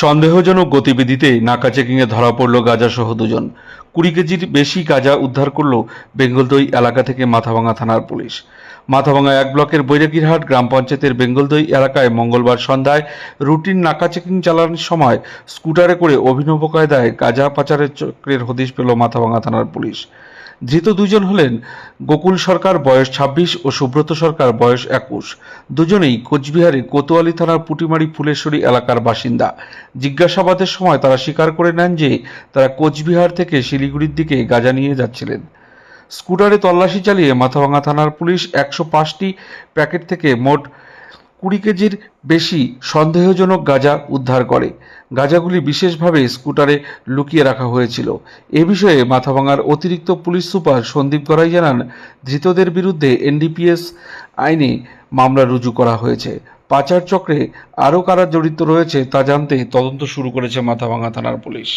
সন্দেহজনক গতিবিধিতে নাকা চেকিংয়ে ধরা পড়ল গাঁজাসহ দুজন। কুড়ি কেজির বেশি গাঁজা উদ্ধার করল বেঙ্গলদই এলাকা থেকে মাথাভাঙা থানার পুলিশ। মাথাভাঙা এক ব্লকের বৈরাগীরহাট গ্রাম পঞ্চায়েতের বেঙ্গলদই এলাকায় মঙ্গলবার সন্ধ্যায় রুটিন নাকা চেকিং চালানোর সময় স্কুটারে করে অভিনব কায়দায় গাঁজা পাচারের চক্রের হদিশ পেল মাথাভাঙা থানার পুলিশ। ধৃত দুজন হলেন গোকুল সরকার বয়স ছাব্বিশ ও সুব্রত সরকার বয়স একুশ। দুজনেই কোচবিহারের কোতোয়ালি থানার পুটিমারি ফুলেশ্বরী এলাকার বাসিন্দা। জিজ্ঞাসাবাদের সময় তারা স্বীকার করে নেন যে তারা কোচবিহার থেকে শিলিগুড়ির দিকে গাঁজা নিয়ে যাচ্ছিলেন। স্কুটারে তল্লাশি চালিয়ে মাথাভাঙা থানার পুলিশ একশো পাঁচটি প্যাকেট থেকে মোট কুড়ি কেজির বেশি সন্দেহজনক গাঁজা উদ্ধার করে। গাঁজাগুলি বিশেষভাবে স্কুটারে লুকিয়ে রাখা হয়েছিল। এ বিষয়ে মাথাভাঙার অতিরিক্ত পুলিশ সুপার সন্দীপ গড়াই জানান, ধৃতদের বিরুদ্ধে এনডিপিএস আইনে মামলা রুজু করা হয়েছে। পাচার চক্রে আরও কারা জড়িত রয়েছে তা জানতে তদন্ত শুরু করেছে মাথাভাঙা থানার পুলিশ।